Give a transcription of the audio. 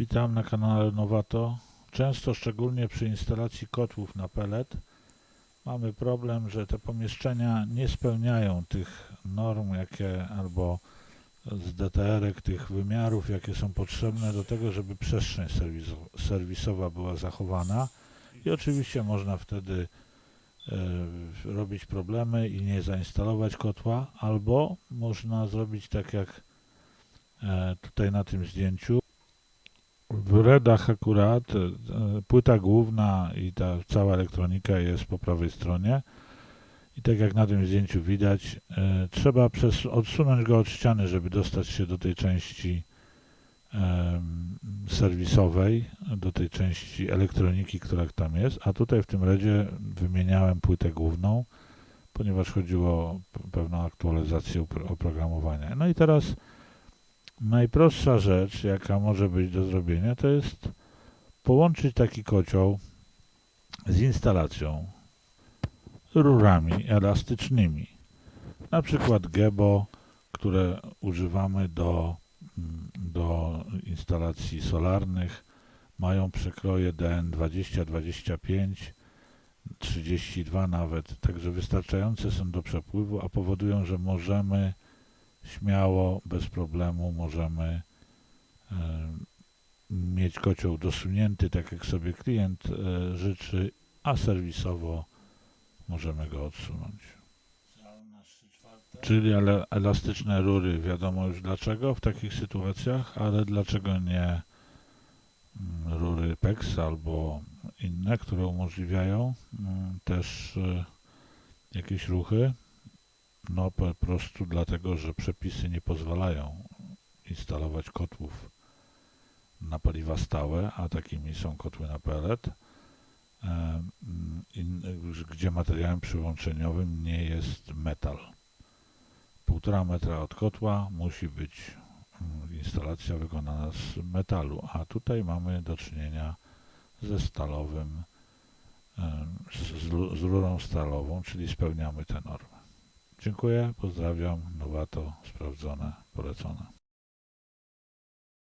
Witam na kanale Nowato. Często, szczególnie przy instalacji kotłów na pelet, mamy problem, że te pomieszczenia nie spełniają tych norm, jakie albo z DTR-ek tych wymiarów, jakie są potrzebne do tego, żeby przestrzeń serwiso- serwisowa była zachowana. I oczywiście można wtedy e, robić problemy i nie zainstalować kotła, albo można zrobić tak jak e, tutaj na tym zdjęciu. W redach akurat e, płyta główna i ta cała elektronika jest po prawej stronie. I tak jak na tym zdjęciu widać, e, trzeba przez, odsunąć go od ściany, żeby dostać się do tej części serwisowej, do tej części elektroniki, która tam jest. A tutaj w tym redzie wymieniałem płytę główną, ponieważ chodziło o pewną aktualizację opro- oprogramowania. No i teraz najprostsza rzecz, jaka może być do zrobienia, to jest połączyć taki kocioł z instalacją rurami elastycznymi. Na przykład Gebo, które używamy do, mm, do instalacji solarnych, mają przekroje DN 20, 25, 32 nawet, także wystarczające są do przepływu, a powodują, że możemy śmiało, bez problemu możemy e, mieć kocioł dosunięty, tak jak sobie klient e, życzy, a serwisowo możemy go odsunąć. Czyli elastyczne rury, wiadomo już dlaczego w takich sytuacjach, ale dlaczego nie mm, rury PEX albo inne, które umożliwiają mm, też e, jakieś ruchy. No po prostu dlatego, że przepisy nie pozwalają instalować kotłów na paliwa stałe, a takimi są kotły na pellet, mm, gdzie materiałem przyłączeniowym nie jest metal. Półtora metra od kotła musi być mm, instalacja wykonana z metalu, a tutaj mamy do czynienia ze stalowym, z, z rurą stalową, czyli spełniamy te normy. Dziękuję, pozdrawiam, nowato, sprawdzone, polecone.